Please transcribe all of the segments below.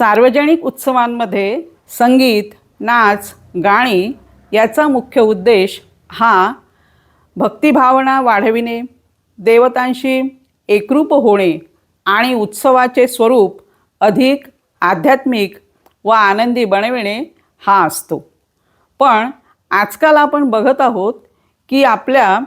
सार्वजनिक उत्सवांमध्ये संगीत नाच गाणी याचा मुख्य उद्देश हा भक्तिभावना वाढविणे देवतांशी एकरूप होणे आणि उत्सवाचे स्वरूप अधिक आध्यात्मिक व आनंदी बनविणे हा असतो. पण आजकाल आपण बघत आहोत की आपल्या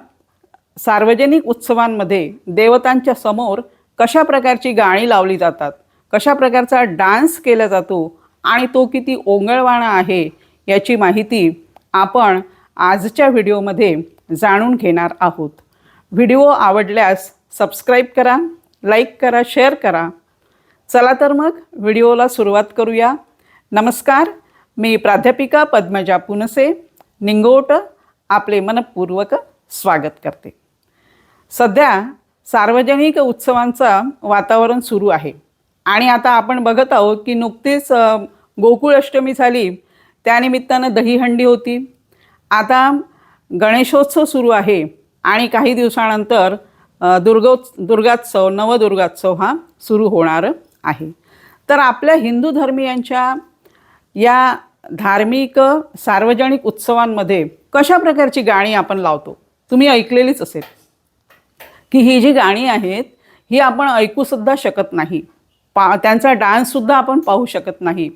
सार्वजनिक उत्सवांमध्ये देवतांच्या समोर कशा प्रकारची गाणी लावली जातात? कशा प्रकारचा डान्स केला जातो आणि तो किती ओंगळवाणा आहे याची माहिती आपण आजच्या व्हिडिओमध्ये जाणून घेणार आहोत. व्हिडिओ आवडल्यास सबस्क्राईब करा लाईक करा शेअर करा. चला तर मग व्हिडिओला सुरुवात करूया. नमस्कार मी प्राध्यापिका पद्मजा पुनसे निंगोट आपले मनपूर्वक स्वागत करते. सध्या सार्वजनिक उत्सवांचं वातावरण सुरू आहे. आणि आता आपण बघत आहोत की नुकतीच गोकुळ अष्टमी झाली. त्यानिमित्तानं दहीहंडी होती. आता गणेशोत्सव सुरू आहे आणि काही दिवसानंतर दुर्गोत्स दुर्गात्सव नवदुर्गात्सव हा सुरू होणार आहे. तर आपल्या हिंदू धर्मियांच्या या धार्मिक सार्वजनिक उत्सवांमध्ये कशा प्रकारची गाणी आपण लावतो? तुम्ही ऐकलेलीच असेल. की ही जी गाणी आहेत ही आपण ऐकूसुद्धा शकत नाही. पा त्यांचा डान्ससुद्धा आपण पाहू शकत नाही.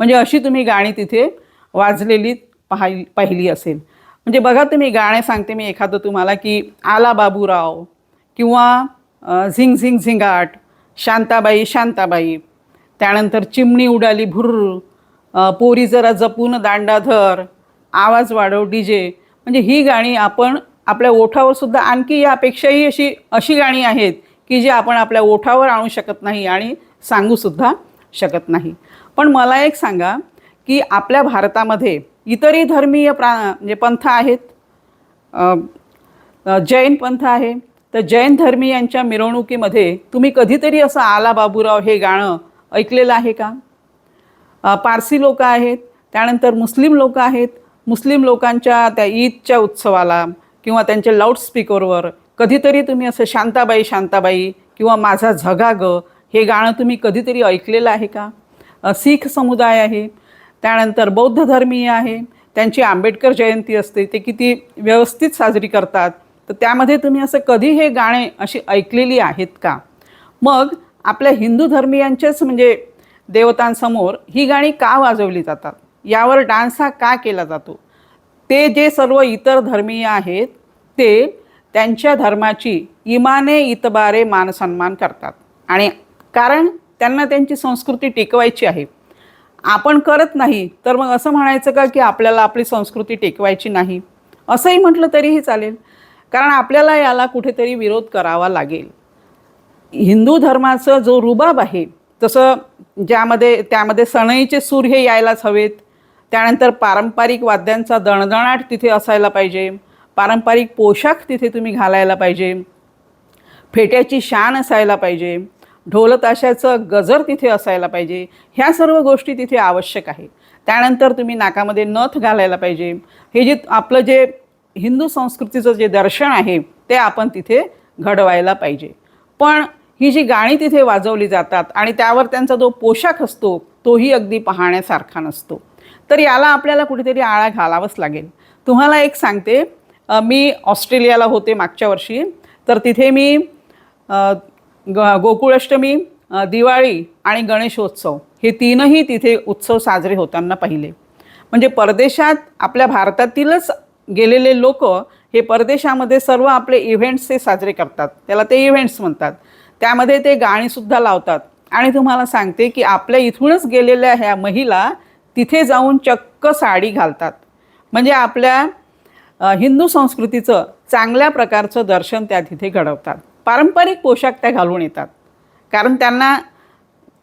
म्हणजे अशी तुम्ही गाणी तिथे वाजलेली पाहि पाहिली असेल. म्हणजे बघा तुम्ही गाणे सांगते मी एखादं तुम्हाला की आला बाबूराव किंवा झिंग झिंग झिंगाट शांताबाई शांताबाई. त्यानंतर चिमणी उडाली भुर्र पोरी जरा जपून दांडाधर आवाज वाढव डी जे म्हणजे ही गाणी आपण आपल्या ओठावर सुद्धा आणखी यापेक्षाही अशी अशी गाणी आहेत की जे आपण आपल्या ओठावर आणू शकत नाही आणि सांगूसुद्धा शकत नाही. पण मला एक सांगा की आपल्या भारतामध्ये इतरही धर्मीय प्रा म्हणजे पंथ आहेत. जैन पंथ आहे. तर जैन धर्मीयांच्या मिरवणुकीमध्ये तुम्ही कधीतरी असं आला बाबूराव हे गाणं ऐकलेलं आहे का? पारसी लोक आहेत त्यानंतर मुस्लिम लोक आहेत. मुस्लिम लोकांच्या त्या ईदच्या उत्सवाला किंवा त्यांच्या लाऊडस्पीकरवर कधीतरी तुम्ही असं शांताबाई शांताबाई किंवा माझा झगा ग हे गाणं तुम्ही कधीतरी ऐकलेलं आहे का? सीख समुदाय आहे. त्यानंतर बौद्ध धर्मीय आहे. त्यांची आंबेडकर जयंती असते. ते किती व्यवस्थित साजरी करतात. तर त्यामध्ये तुम्ही असं कधी हे गाणे अशी ऐकलेली आहेत का? मग आपल्या हिंदू धर्मीयांच्याच म्हणजे देवतांसमोर ही गाणी का वाजवली जातात? यावर डान्स हा का केला जातो? ते जे सर्व इतर धर्मीय आहेत ते त्यांच्या धर्माची इमाने इतबारे मानसन्मान करतात. आणि कारण त्यांना त्यांची संस्कृती टिकवायची आहे. आपण करत नाही तर मग असं म्हणायचं का की आपल्याला आपली संस्कृती टिकवायची नाही? असंही म्हटलं तरीही चालेल. कारण आपल्याला याला कुठेतरी विरोध करावा लागेल. हिंदू धर्माचं जो रुबाब आहे तसं ज्यामध्ये त्यामध्ये सणईचे सूर हे यायलाच हवेत. त्यानंतर पारंपरिक वाद्यांचा दणदणाट तिथे असायला पाहिजे. पारंपरिक पोशाख तिथे तुम्ही घालायला पाहिजे. फेट्याची शान असायला पाहिजे. ढोलताशाचं गजर तिथे असायला पाहिजे. ह्या सर्व गोष्टी तिथे आवश्यक आहे. त्यानंतर तुम्ही नाकामध्ये नथ घालायला पाहिजे. हे जे आपलं जे हिंदू संस्कृतीचं जे दर्शन आहे ते आपण तिथे घडवायला पाहिजे. पण ही जी गाणी तिथे वाजवली जातात आणि त्यावर त्यांचा जो पोशाख असतो तोही अगदी पाहण्यासारखा नसतो. तर याला आपल्याला कुठेतरी आळा घालावंच लागेल. तुम्हाला एक सांगते मी ऑस्ट्रेलियाला होते मागच्या वर्षी. तर तिथे मी ग गोकुळाष्टमी दिवाळी आणि गणेशोत्सव हे तीनही तिथे उत्सव साजरे होताना पाहिले. म्हणजे परदेशात आपल्या भारतातीलच गेलेले लोक हे परदेशामध्ये सर्व आपले इव्हेंट्स ते साजरे करतात. त्याला ते इव्हेंट्स म्हणतात. त्यामध्ये ते गाणीसुद्धा लावतात. आणि तुम्हाला सांगते की आपल्या इथूनच गेलेल्या ह्या महिला तिथे जाऊन चक्क साडी घालतात. म्हणजे आपल्या हिंदू संस्कृतीचं चांगल्या प्रकारचं दर्शन त्या तिथे घडवतात. पारंपरिक पोशाख त्या घालून येतात. कारण त्यांना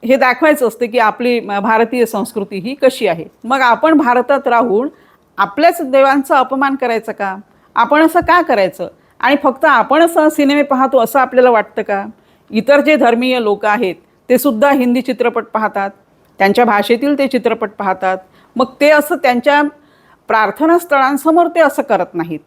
हे दाखवायचं असतं की आपली भारतीय संस्कृती ही कशी आहे. मग आपण भारतात राहून आपल्याच देवांचा अपमान करायचा का? आपण असं का करायचं? आणि फक्त आपण असं सिनेमे पाहतो असं आपल्याला वाटतं का? इतर जे धर्मीय लोक आहेत ते सुद्धा हिंदी चित्रपट पाहतात. त्यांच्या भाषेतील ते चित्रपट पाहतात. मग ते असं त्यांच्या प्रार्थनास्थळांसमोर ते असं करत नाहीत.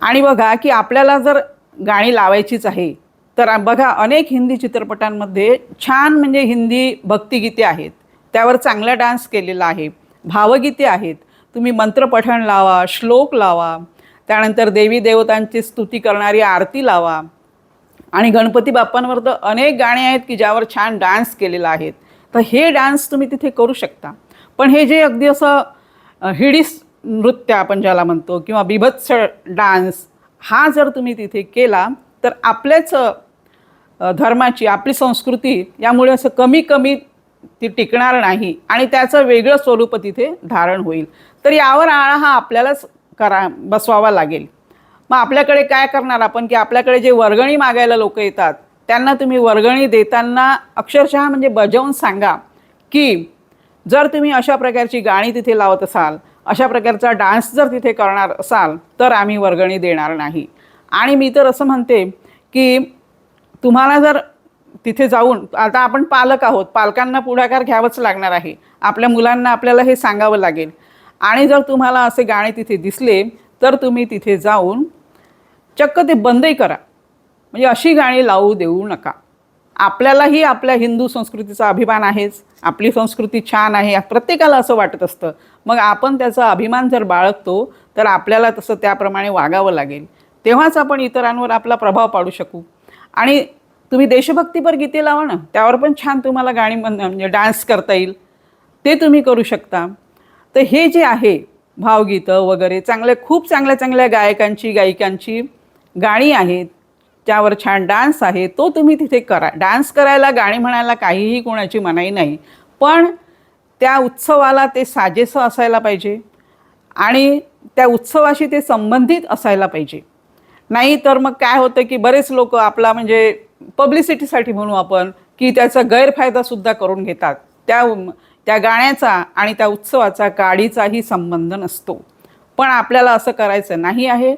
आणि बघा की आपल्याला जर गाणी लावायचीच आहे तर बघा अनेक हिंदी चित्रपटांमध्ये छान म्हणजे हिंदी भक्तिगीते आहेत. त्यावर चांगला डान्स केलेला आहे भावगीते आहेत. तुम्ही मंत्रपठण लावा श्लोक लावा त्यानंतर देवी देवतांची स्तुती करणारी आरती लावा. आणि गणपती बाप्पांवर तर अनेक गाणी आहेत की ज्यावर छान डान्स केलेला आहेत तर हे डान्स तुम्ही तिथे करू शकता. पण हे जे अगदी असं हिडीस नृत्य आपण ज्याला म्हणतो किंवा बिभत्स डान्स हा जर तुम्ही तिथे केला तर आपल्याच धर्माची आपली संस्कृती यामुळे असं कमी कमी ती टिकणार नाही आणि त्याचं वेगळं स्वरूप तिथे धारण होईल. तर यावर आळा हा आपल्यालाच करा बसवावा लागेल. मग आपल्याकडे काय करणार आपण की आपल्याकडे जे वर्गणी मागायला लोक येतात त्यांना तुम्ही वर्गणी देताना अक्षरशः म्हणजे बजावून सांगा की जर तुम्ही अशा प्रकारची गाणी तिथे लावत असाल अशा प्रकारचा डान्स जर तिथे करणार असाल तर आम्ही वर्गणी देणार नाही. आणि मी तर असं म्हणते की तुम्हाला जर तिथे जाऊन आता आपण पालक आहोत पालकांना पुढाकार घ्यावंच लागणार आहे. आपल्या मुलांना आपल्याला हे सांगावं लागेल. आणि जर तुम्हाला असे गाणे तिथे दिसले तर तुम्ही तिथे जाऊन चक्क ते बंदही करा. म्हणजे अशी गाणी लावू देऊ नका. आपल्यालाही आपल्या हिंदू संस्कृतीचा अभिमान आहेच. आपली संस्कृती छान आहे. प्रत्येकाला असं वाटत असतं. मग आपण त्याचा अभिमान जर बाळगतो तर आपल्याला तसं त्याप्रमाणे वागावं लागेल. तेव्हाच आपण इतरांवर आपला प्रभाव पाडू शकू. आणि तुम्ही देशभक्तीपर गीते लावा ना त्यावर पण छान तुम्हाला गाणी म्हण- म्हणजे डान्स करता येईल. ते तुम्ही करू शकता. तर हे जे आहे भावगीतं वगैरे चांगल्या खूप चांगल्या चांगल्या गायकांची गायिकांची गाणी आहेत. ज्यावर छान डान्स आहे तो तुम्ही तिथे करा. डान्स करायला गाणी म्हणायला काहीही कोणाची मनाई नाही. पण त्या उत्सवाला ते साजेसं असायला पाहिजे आणि त्या उत्सवाशी ते संबंधित असायला पाहिजे. नाही तर मग काय होतं की बरेच लोक आपला म्हणजे पब्लिसिटीसाठी म्हणू आपण की त्याचा गैरफायदासुद्धा करून घेतात. त्या त्या गाण्याचा आणि त्या उत्सवाचा काडीचाही संबंध नसतो. पण आपल्याला असं करायचं नाही आहे.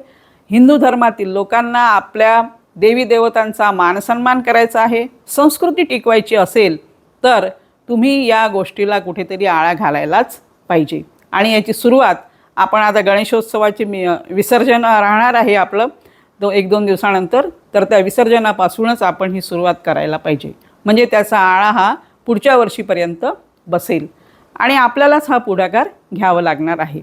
हिंदू धर्मातील लोकांना आपल्या देवी देवतांचा मानसन्मान करायचा आहे संस्कृती टिकवायची असेल तर तुम्ही या गोष्टीला कुठेतरी आळा घालायलाच पाहिजे. आणि याची सुरुवात आपण आता गणेशोत्सवाची मी विसर्जन राहणार आहे आपलं दो एक दोन दिवसानंतर तर त्या विसर्जनापासूनच आपण ही सुरुवात करायला पाहिजे. म्हणजे त्याचा आळा हा पुढच्या वर्षीपर्यंत बसेल. आणि आपल्यालाच हा पुढाकार घ्यावं लागणार आहे.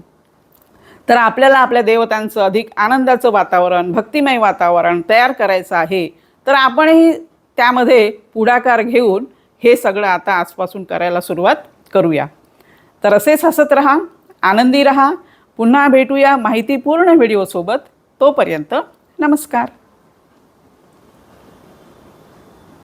तर आपल्याला आपल्या देवतांचं अधिक आनंदाचं वातावरण भक्तिमय वातावरण तयार करायचं आहे. तर आपणही त्यामध्ये पुढाकार घेऊन हे सगळं आता आजपासून करायला सुरुवात करूया. तर असेच हसत राहा आनंदी राहा. पुन्हा भेटूया माहितीपूर्ण व्हिडिओसोबत. तोपर्यंत नमस्कार.